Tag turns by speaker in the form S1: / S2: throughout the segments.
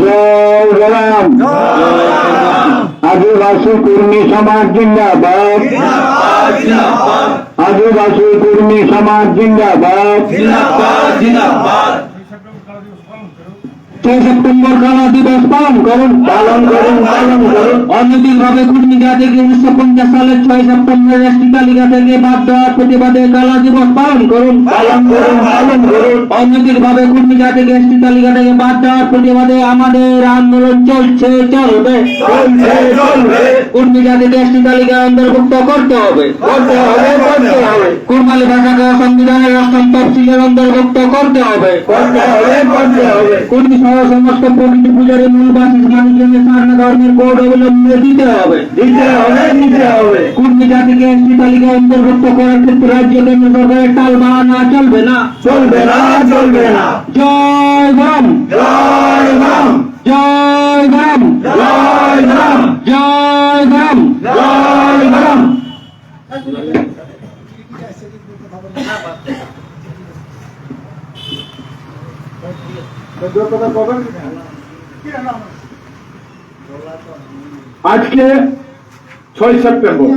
S1: জয় রাম আদিবাসী কর্মী সমাজ জিন্দাবাদ। আদিবাসী কর্মী সমাজ জিন্দাবাদ। সেপ্টেম্বর কালা দিবস পালন করুন পালন করুন পালন করুন।
S2: কুর্মিকা থেকে উনিশশো পঞ্চাশ সালের ছয় সেপ্টেম্বর রাষ্ট্রীয় তালিকা থেকে বাদ দেওয়ার প্রতিবাদে কালা দিবস পালন করুন
S1: পালন করুন পালন করুন।
S2: অনৈতিক ভাবে কুর্মিকা থেকে এসটি তালিকা থেকে বাদ দেওয়ার প্রতিবাদে আমাদের আন্দোলন চলছে, চলবে
S1: চলবে চলবে।
S2: কুর্মী জাতিকে এসটি অন্তর্ভুক্ত করতে হবে।
S1: করতে হবে করতে হবে।
S2: কুর্মালী ভাষাকে সংবিধানের অষ্টম তফসিলের অন্তর্ভুক্ত করতে হবে।
S1: করতে হবে করতে হবে।
S2: কুর্মী সহ সমস্ত প্রকৃতি পূজারী মূল বাসিস মানুষজনকে সারনা ধর্মের কোড অবলম্বনে দিতে হবে।
S1: দিতে হবে দিতে হবে।
S2: কুর্মী জাতিকে এসটি তালিকায় অন্তর্ভুক্ত করার ক্ষেত্রে রাজ্য কেন্দ্র সরকারের টাল বাহানা চলবে না।
S1: চলবে না চলবে না।
S2: জয় গ্রাম
S1: জয় রাম।
S2: জয় গ্রাম
S1: জয় রাম।
S2: জয় গ্রাম
S1: জয় রাম। আজকে ছয় সেপ্টেম্বর।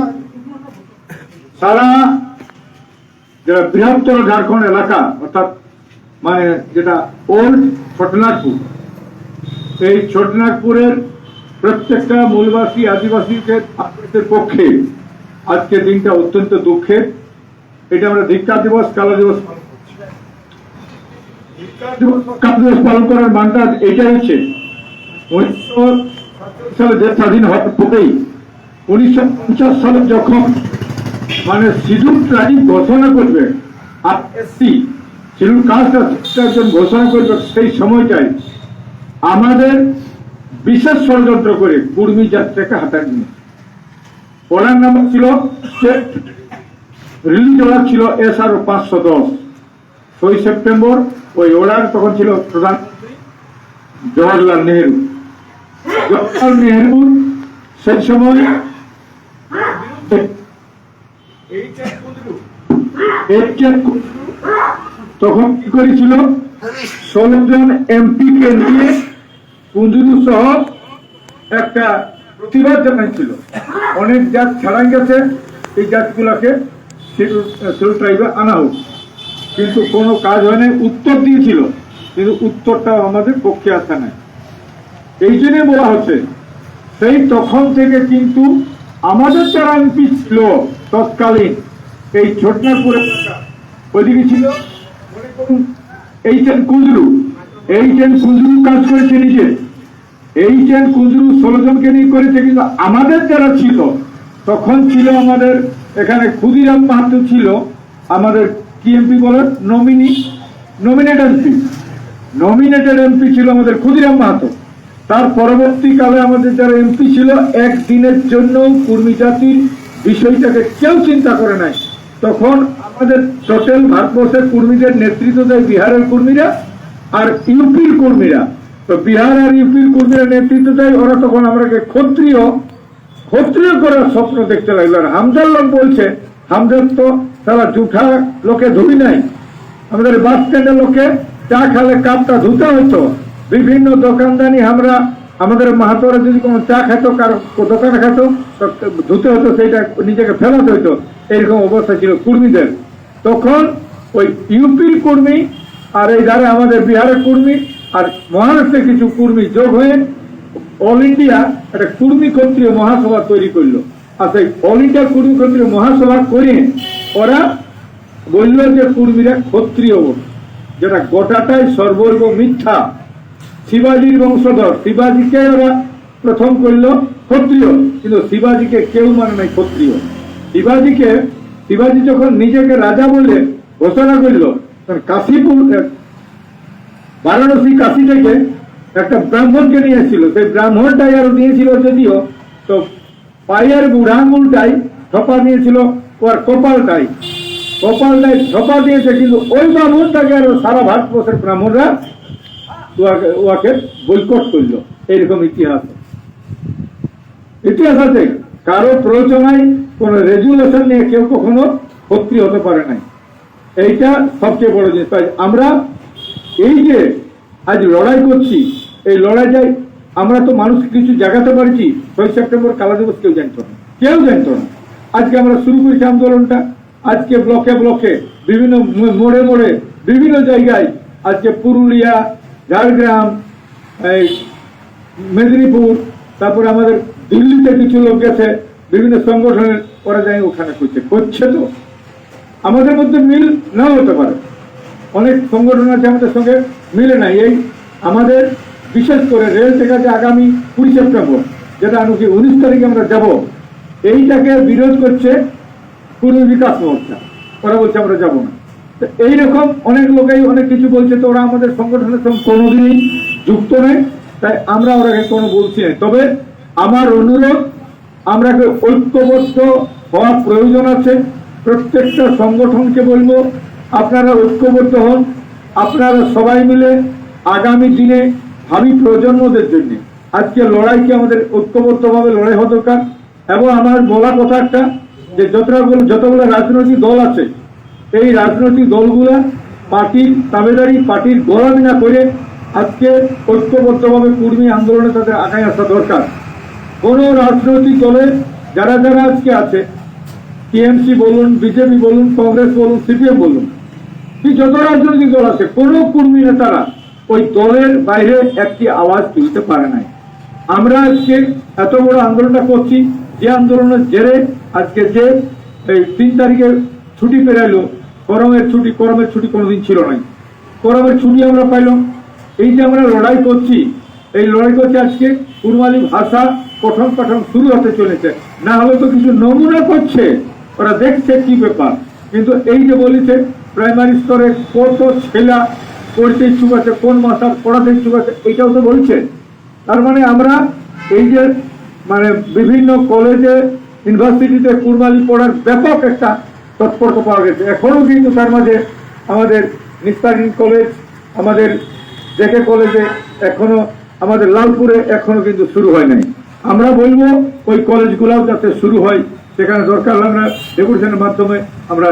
S1: সারা যেটা বৃহত্তর ঝাড়খণ্ড এলাকা অর্থাৎ মানে যেটা ওল্ড ছোটনাগপুর এই ছোটনাগপুরের প্রত্যেকটা মূলবাসী আদিবাসীদের পক্ষে আজকে দিনটা অত্যন্ত দুঃখের। এটা আমরা ধিক্কার দিবস কালো দিবস পালন দিবস, পালন করার মানটা এটাই হচ্ছে উনিশশো সালে দেশ স্বাধীন হওয়ার পরেই উনিশশো পঞ্চাশ সালে যখন মানে শিডিউল ট্রাইব ঘোষণা করবে আর এসসি শিডিউল কাস্ট ঘোষণা করবে সেই সময়টায় আমাদের বিশেষ ষড়যন্ত্র করে কুর্মী যাত্রাকে হাতার নিয়ে। ওনার নাম ছিল রিলিজ অর্ডার ছিল এস আর পাঁচশো দশ। ছয় সেপ্টেম্বর ওই অর্ডার তখন ছিল প্রধানমন্ত্রী জওয়াহরলাল নেহরু। জওয়াহরলাল নেহরু সেই সময় তখন কি করেছিল? ষোলো জন এমপি কে নিয়ে কুন্দুরু সহ একটা প্রতিবাদ জানাইছিল। অনেক জাত ছাড়াই গেছে, এই জাতগুলোকে শিডিউল ট্রাইবে আনা হোক। কিন্তু কোনো কাজ হয় নাই, উত্তর দিয়েছিল, কিন্তু উত্তরটা আমাদের পক্ষে আসে নাই। এই জন্যই বলা হচ্ছে, সেই তখন থেকে কিন্তু আমাদের যারা এমপি ছিল তৎকালীন, এই ছোটনাগপুরে ওইদিকে ছিল, মনে করুন H N Kunzru H N Kunzru কাজ করেছে নিজে। এইচ এন কুজরু ষোলো জনকে নিয়ে করেছে, কিন্তু আমাদের যারা ছিল, তখন ছিল আমাদের এখানে ক্ষুদিরাম মাহাতো ছিল, আমাদের কি এমপি বলে nominee nominate MP nominated MP ছিল আমাদের ক্ষুদিরাম মাহাতো। তার পরবর্তীকালে আমাদের যারা এমপি ছিল, একদিনের জন্য কুর্মী জাতির বিষয়টাকে কেউ চিন্তা করে নাই। তখন আমাদের টোটাল ভারতবর্ষের কর্মীদের নেতৃত্ব দেয় বিহারের কর্মীরা। আর ইউপির কর্মীরা। তো বিহার আর ইউপির কর্মীরা নেতৃত্ব দেয়, ওরা তখন আমরাকে ক্ষত্রিয় ক্ষত্রিয় করার স্বপ্ন দেখতে লাগল। আর হামজার লোক বলছে হামজার তো তারা জুঠা লোকে ধুই নাই। আমাদের বাস স্ট্যান্ডের লোকে চা খালে কাপটা ধুতে হতো বিভিন্ন দোকানদানি আমরা, আমাদের মাহাতোরা যদি কোনো চা খেত কারও দোকানে খেত ধুতে হতো সেইটা নিজেকে ফেলাতে হতো এরকম অবস্থা ছিল কর্মীদের। তখন ওই ইউপির কর্মী আর এই ধারে আমাদের বিহারের কর্মী আর মহারাষ্ট্রের কিছু কর্মী যোগ হয়ে অল ইন্ডিয়া একটা কর্মী ক্ষত্রিয় মহাসভা তৈরি করল। আর সেই অল ইন্ডিয়া কর্মী ক্ষত্রিয় মহাসভা করে ওরা বলল যে কর্মীরা ক্ষত্রিয়। যেটা গোটাটাই সর্বর্গ মিথ্যা। শিবাজির বংশধর। শিবাজিকে ওরা প্রথম করল ক্ষত্রিয়। কিন্তু শিবাজিকে কেউ মানে নাই ক্ষত্রিয়। শিবাজিকে শিবাজি যখন নিজেকে রাজা বলে ঘোষণা করল কাশীপুর বারাণসী কাশী থেকে একটা ব্রাহ্মণকে নিয়ে এসেছিল সেই ব্রাহ্মণটাই আরও নিয়েছিল যদিও, তো পায়ের বুড়া আঙুলটাই থপা নিয়েছিল, ওর কপালটাই। কপালটাই থপা দিয়েছে, কিন্তু ওই ব্রাহ্মণটাকে আরও সারা ভারতবর্ষের ব্রাহ্মণরা উহাকে বৈকট করল। এইরকম ইতিহাস। ইতিহাস আছে, কারও প্ররোচনায় কোন রেজুলেশন নিয়ে কেউ কখনো ক্ষত্রিয় হতে পারে নাই। এইটা সবচেয়ে বড় জিনিস তাই আমরা এই যে আজ লড়াই করছি, এই লড়াইটাই আমরা তো মানুষকে কিছু জাগাতে পারছি, ছয় সেপ্টেম্বর কালা দিবস কেউ জানতো না। কেউ জানতো না। আজকে আমরা শুরু করেছি আন্দোলনটা। আজকে ব্লকে ব্লকে বিভিন্ন মোড়ে মোড়ে বিভিন্ন জায়গায় আজকে পুরুলিয়া, ঝাড়গ্রাম, এই মেদিনীপুর, তারপরে আমাদের দিল্লিতে কিছু লোক গেছে, বিভিন্ন সংগঠনের, ওরা যাই ওখানে করছে। করছে তো? আমাদের মধ্যে মিল নাও হতে পারে। অনেক সংগঠন আছে আমাদের সঙ্গে, মিলে নাই। এই আমাদের বিশেষ করে রেল থেকে আছে আগামী কুড়ি সেপ্টেম্বর, যেটা আনুকি উনিশ তারিখে আমরা যাব, এইটাকে বিরোধ করছে পূর্ব বিকাশ মোর্চা ওরা বলছে আমরা যাব না। তো এইরকম অনেক লোকেই অনেক কিছু বলছে, তো ওরা আমাদের সংগঠনের সঙ্গে কোনোদিনই যুক্ত নেই, তাই আমরা ওরাকে কোনো বলছি না। তবে আমার অনুরোধ, আমরা ঐক্যবদ্ধ হওয়ার প্রয়োজন আছে? প্রত্যেকটা সংগঠনকে বলব, আপনারা ঐক্যবদ্ধ হন, আপনারা সবাই মিলে আগামী দিনে ভাবি প্রজন্মদের জন্য। আজকে লড়াইকে আমাদের ঐক্যবদ্ধভাবে লড়াই হওয়া দরকার? এবং আমার বলা কথা একটা, যে যতগুলো যতগুলো রাজনৈতিক দল আছে, এই রাজনৈতিক দলগুলা পার্টির তাবেদারি, পার্টির গোলামি না করে আজকে ঐক্যবদ্ধভাবে কর্মী আন্দোলনে তাদের আগায় আসা দরকার। কোনো রাজনৈতিক দলের যারা যারা আজকে আছে টিএমসি বলুন বিজেপি বলুন, কংগ্রেস বলুন সিপিএম বলুন যত রাজনৈতিক দল আছে, কোন কর্মী নেতারা ওই দলের বাইরে একটি আওয়াজ তুলতে পারে নাই। আমরা আজকে এত বড় আন্দোলনটা করছি, যে আন্দোলনের জেরে আজকে যে এই তিন তারিখে ছুটি পেরাইলো করমের ছুটি করমের ছুটি কোনোদিন ছিল নাই। করমের ছুটি আমরা পাইলাম। এই যে আমরা লড়াই করছি, এই লড়াই করছি আজকে কুরমালি ভাষা পঠন পাঠন শুরু হতে চলেছে। না হলে তো কিছু নমুনা করছে। ওরা দেখছে কি ব্যাপার। কিন্তু এই যে বলেছে প্রাইমারি স্তরে কত ছেলা পড়তে ইচ্ছুক আছে, কোন মাস্টার পড়াতে ইচ্ছুক আছে এটাও তো বলছে। তার মানে আমরা এই যে মানে বিভিন্ন কলেজে ইউনিভার্সিটিতে কুরবালি পড়ার ব্যাপক একটা তৎপরতা পাওয়া গেছে। এখনও কিন্তু তার মাঝে আমাদের নিস্তারিন কলেজ আমাদের জেকে কলেজে এখনও, আমাদের লালপুরে এখনও কিন্তু শুরু হয় নাই। আমরা বলব ওই কলেজগুলোও যাতে শুরু হয়। সেখানে দরকার হলে আমরা ডেপুটেশনের মাধ্যমে আমরা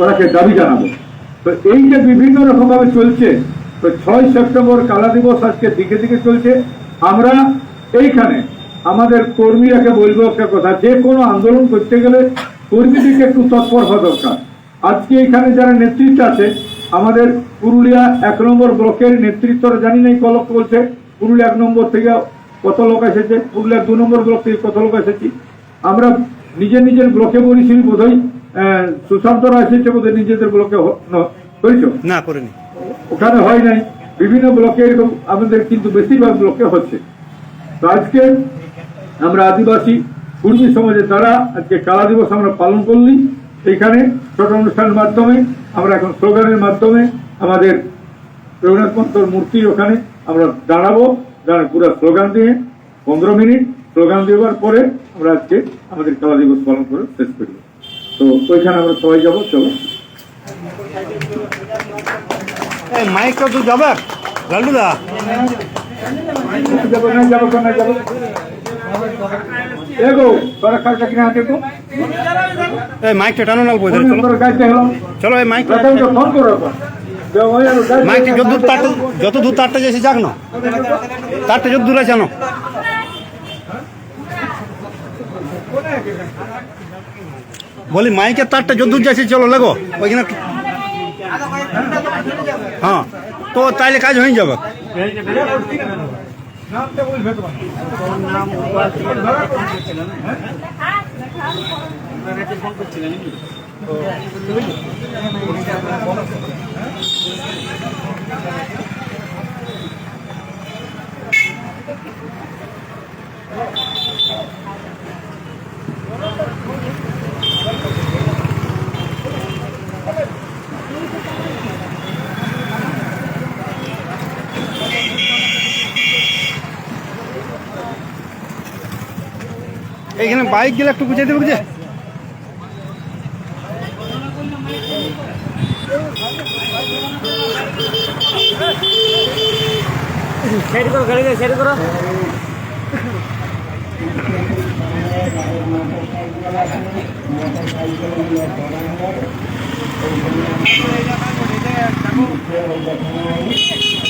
S1: ওনাকে দাবি জানাব। তো এই যে বিভিন্ন রকমভাবে চলছে, তো ছয় সেপ্টেম্বর কালা দিবস আজকে দিকে দিকে চলছে। আমরা এইখানে আমাদের কর্মীরাকে বলব একটা কথা, যে কোনো আন্দোলন করতে গেলে কর্মীদেরকে একটু তৎপর হওয়া দরকার। আজকে এখানে যারা নেতৃত্ব আছে, আমাদের পুরুলিয়া এক নম্বর ব্লকের নেতৃত্বরা, জানি নাই কলক বলছে, পুরুলিয়া এক নম্বর থেকে কত লোক এসেছে পুরুলিয়া দু নম্বর ব্লক থেকে কত লোক এসেছি। আমরা নিজের নিজের ব্লকে বলেছি বোধহয় আহ, সুশান্তরা এসেছে বোধহয় নিজেদের ব্লকে করেছ?
S3: না করিনি।
S1: ওখানে হয় নাই। বিভিন্ন ব্লকে এরকম আমাদের কিন্তু বেশিরভাগ ব্লকে হচ্ছে। তো আজকে আমরা আদিবাসী কুর্মী সমাজের দ্বারা আজকে কালা দিবস আমরা পালন করলি। এইখানে ছোট অনুষ্ঠানের মাধ্যমে আমরা এখন স্লোগানের মাধ্যমে আমাদের রঘুনাথ মন্তর মূর্তির ওখানে আমরা দাঁড়াবো। দাঁড়ায় পুরো স্লোগান দিয়ে পনেরো মিনিট। স্লোগান দেওয়ার পরে আমরা আজকে আমাদের কালা দিবস পালন করে শেষ করি। তো ওইখানে আমরা সবাই যাব চলো।
S3: এই মাইকটা তো যাবে? লাল্টু দা।
S1: যাব না যাব না যাব। এগো তোরা কালটা কিনে আনতে
S3: এই মাইকটা টানো নাল চলো। চলো এই মাইক
S1: রাতাকে ফোন করো এখন দেও ওই আর গাইতে
S3: মাইকটা যত দূর তারটা যত দূর তারটা যাক না তারটা যত দূর আছে জানো? বলি মাইকের তারটা যত দূর যাইছে চলো, লাগো। ওইখানে হ্যাঁ তো তাইলে কাজ হয়ে যাবে।
S1: নামটা বলবে তোমার
S3: এইখানে বাইক গেলে একটু বুঝাই দেবে যে?
S2: সাইড করো গাড়ি সাইড করো।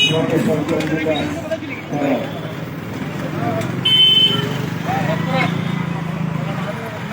S2: মহাপাত্র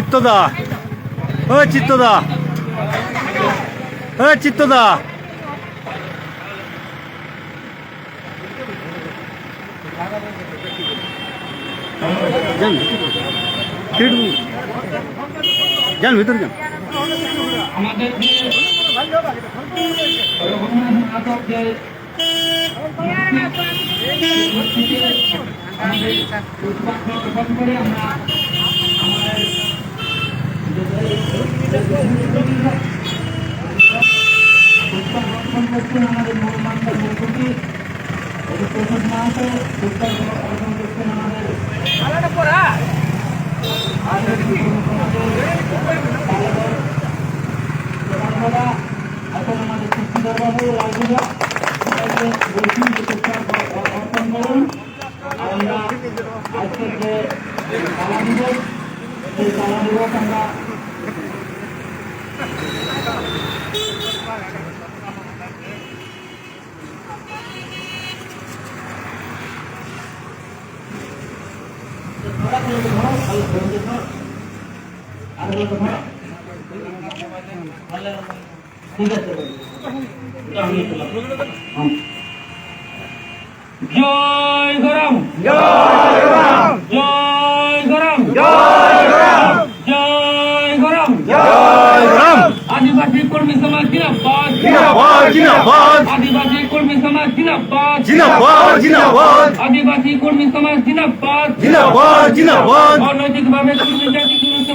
S3: চিত্তদা। ও চিত্তদা। ও চিত্তদা। যান ভিতরে যান।
S4: আমাদের আমরা আমাদের অর্পণ করছেন আমাদের মূল পুষ্পার্ঘ অর্পণ করুন আমরা আজকের যে কালা দিবস সেই কালা দিবস আমরা ঠিক আছে জয় গরম। জয় গরম। জয় গরম। জয় গরম
S3: জয় রাম
S4: আদিবাসী কর্মী সমাজ জিনাবাদ আদিবাসী কর্মী সমাজ জিনাবাদ আদিবাসী কর্মী সমাজ জিনাবাদ অনৈতিকভাবে কর্মী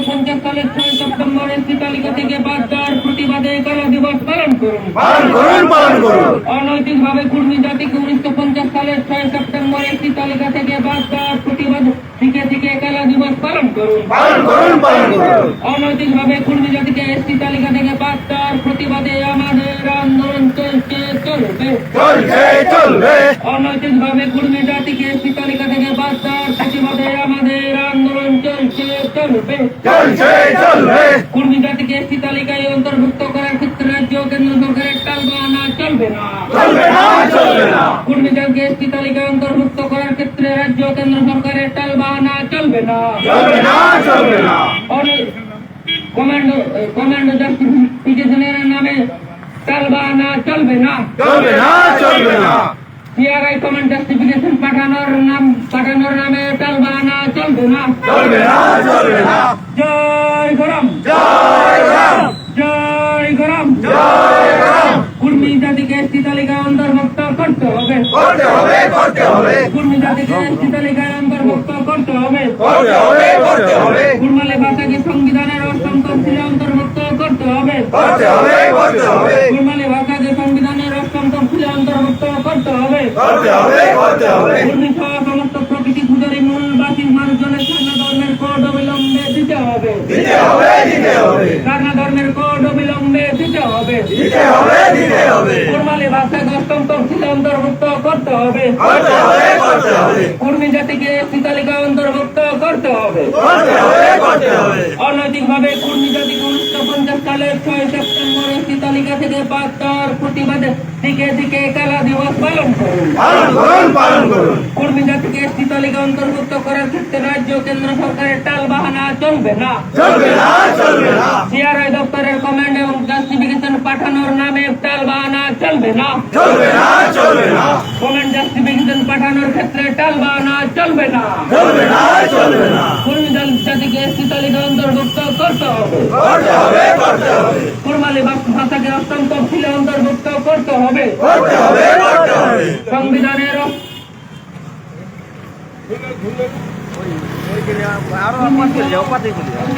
S4: পঞ্চাশ সালের ছয় সেপ্টেম্বর এসটি তালিকা থেকে বাদ দেওয়ার প্রতিবাদে কালা দিবস পালন করুন?
S3: পালন করুন পালন করুন।
S4: অনৈতিকভাবে কর্মী জাতিকে উনিশশো পঞ্চাশ সালের ছয় সেপ্টেম্বর একটি তালিকা থেকে বাদ দেওয়ার প্রতিবাদ থেকে থেকে কালা দিবস পালন করুন
S3: পালন করুন পালন করুন।
S4: অনৈতিকভাবে কর্মী জাতিকে এসটি তালিকা থেকে বাদ দেওয়ার প্রতিবাদে আমাদের আন্দোলন চলছে চলবে।
S3: চলবে চলবে।
S4: অনৈতিকভাবে কর্মী জাতিকে এসটি তালিকা থেকে বাদ দেওয়ার প্রতিবাদে আমাদের আন্দোলন চলছে চলবে।
S3: চলছে চলবে।
S4: কর্মী জাতিকে এসটি তালিকায় অন্তর্ভুক্ত করার ক্ষেত্রে রাজ্য কেন্দ্র সরকারের টালবাহানা চলবে না।
S3: চলবে না চলবে না।
S4: কর্মী জাতিকে এসটি তালিকায় না
S3: চলবে না চলবে না
S4: অনেক কমান্ডো কমান্ডো জাস্টিফিকেশনের নামে টালবাহানা চলবে না?
S3: চলবে না চলবে না।
S4: সিআরআই কমান্ড জাস্টিফিকেশন পাঠানোর নাম পাঠানোর নামে চলবে না
S3: চলবে না? চলবে না
S4: জয় গরম।
S3: জয় রাম
S4: জয় গরম।
S3: জয়
S4: কুর্মী জাতিকে এসটি তালিকায় অন্তর্ভুক্ত হবে
S3: করতে হবে করতে হবে।
S4: কুর্মী জাতিকে এসটি তালিকায় অন্তর্ভুক্ত করতে হবে।
S3: করতে হবে করতে হবে।
S4: কুর্মালী ভাষাকে সংবিধানের অষ্টম তফসিলে অন্তর্ভুক্ত করতে হবে।
S3: করতে হবে করতে হবে।
S4: কুর্মালী ভাষাকে সংবিধানের অষ্টম তফসিলে অন্তর্ভুক্ত করতে হবে।
S3: করতে হবে করতে হবে।
S4: কুর্মী সহ সমস্ত প্রকৃতি পূজারী মূলবাসী মানুষজনের সারনা ধর্মের কোড অবিলম্বে দিতে হবে।
S3: দিতে হবে দিতে হবে।
S4: সারনা ধর্মের কোড অবিলম্বে দিতে হবে।
S3: দিতে হবে
S4: অষ্টম তফসিলে অন্তর্ভুক্ত করতে হবে। কর্মী জাতিকে তালিকায় অন্তর্ভুক্ত করতে হবে।
S3: হবে করতে
S4: কর্মী জাতিকে উনিশশো পঞ্চাশ সালের ছয় সেপ্টেম্বর একটি তালিকা থেকে বাদ দেওয়ার প্রতিবাদে দিকে দিকে কালা দিবস পালন করুন। কর্মী জাতিকে একটি তালিকা অন্তর্ভুক্ত করার ক্ষেত্রে রাজ্য কেন্দ্র সরকারের টাল বাহানা চলবে না।
S3: চলবে না চলবে না
S4: সিআরআই দপ্তরের কমান্ড এবং জাস্টিফিকেশন পাঠানোর নামে টাল বাহানা চলবে না।
S3: চলবে না চলবে না।
S4: কমান্ড জাস্টিফিকেশন পাঠানোর ক্ষেত্রে টাল বাহানা চলবে না।
S3: চলবে না চলবে না।
S4: কর্মী জাতিকে একটি অন্তর্ভুক্ত করতে হবে।
S3: করতে হবে করতে হবে।
S4: কুরমালি ভাষাকে অষ্টম তফসিলে অন্তর্ভুক্ত করতে হবে।
S3: করতে হবে করতে হবে।
S4: সংবিধানের
S3: দিতে হবে দিতে হবে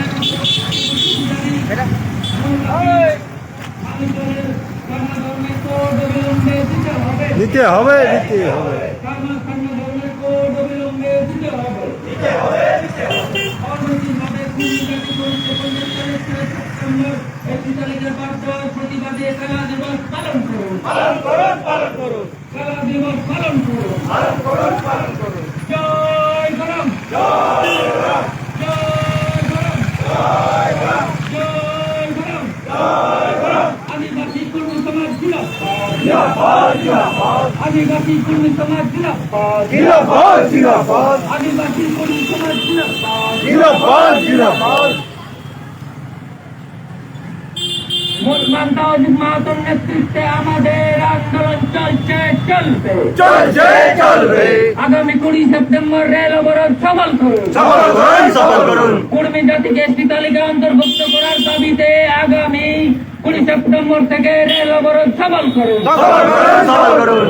S4: প্রতিবাদে কালা হবে পালন হবে জয় গরম জয় জয় জয় জয় গরম আদিবাসী কর্মী সমাজ জিন্দাবাদ জিন্দাবাদ আদিবাসী কর্মী সমাজ জিন্দাবাদ।
S3: জিন্দাবাদ জিন্দাবাদ।
S4: আদিবাসী কর্মী সমাজ জিন্দাবাদ।
S3: জিন্দাবাদ জিন্দাবাদ।
S4: মাহাতোর নেতৃত্বে আমাদের আন্দোলন চলছে চলবে।
S3: চলছে চলবে।
S4: আগামী কুড়ি সেপ্টেম্বর রেল অবরোধ সফল করুন।
S3: সফল করুন সফল করুন।
S4: কর্মী জাতিকে তালিকায় অন্তর্ভুক্ত করার দাবিতে আগামী কুড়ি সেপ্টেম্বর থেকে রেল অবরোধ সবল করুন।
S3: সবল করুন।